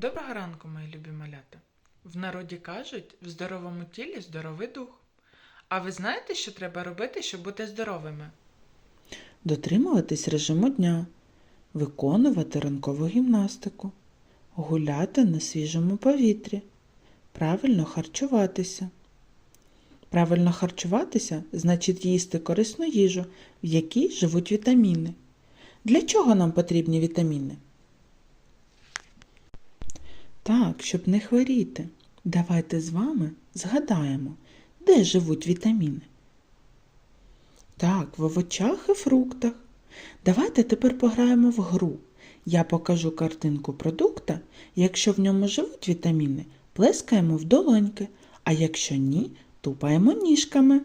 Доброго ранку, мої любі малята. В народі кажуть, в здоровому тілі здоровий дух. А ви знаєте, що треба робити, щоб бути здоровими? дотримуватись режиму дня, виконувати ранкову гімнастику, гуляти на свіжому повітрі, правильно харчуватися. Правильно харчуватися значить їсти корисну їжу, в якій живуть вітаміни. Для чого нам потрібні вітаміни? Так, щоб не хворіти. Давайте з вами згадаємо, де живуть вітаміни. Так, в овочах і фруктах. Давайте тепер пограємо в гру. Я покажу картинку продукта. Якщо в ньому живуть вітаміни, плескаємо в долоньки, а якщо ні, тупаємо ніжками.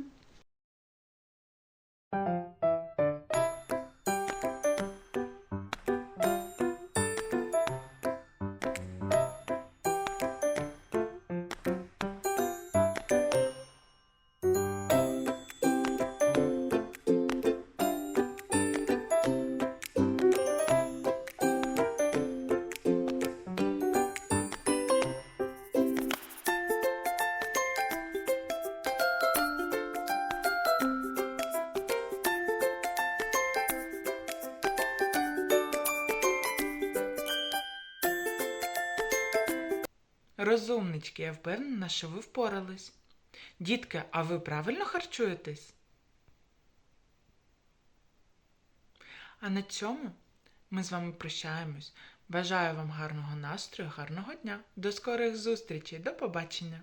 Розумнички, я впевнена, що ви впорались. Дітки, а ви правильно харчуєтесь? А на цьому ми з вами прощаємось. Бажаю вам гарного настрою, гарного дня. До скорих зустрічей. До побачення!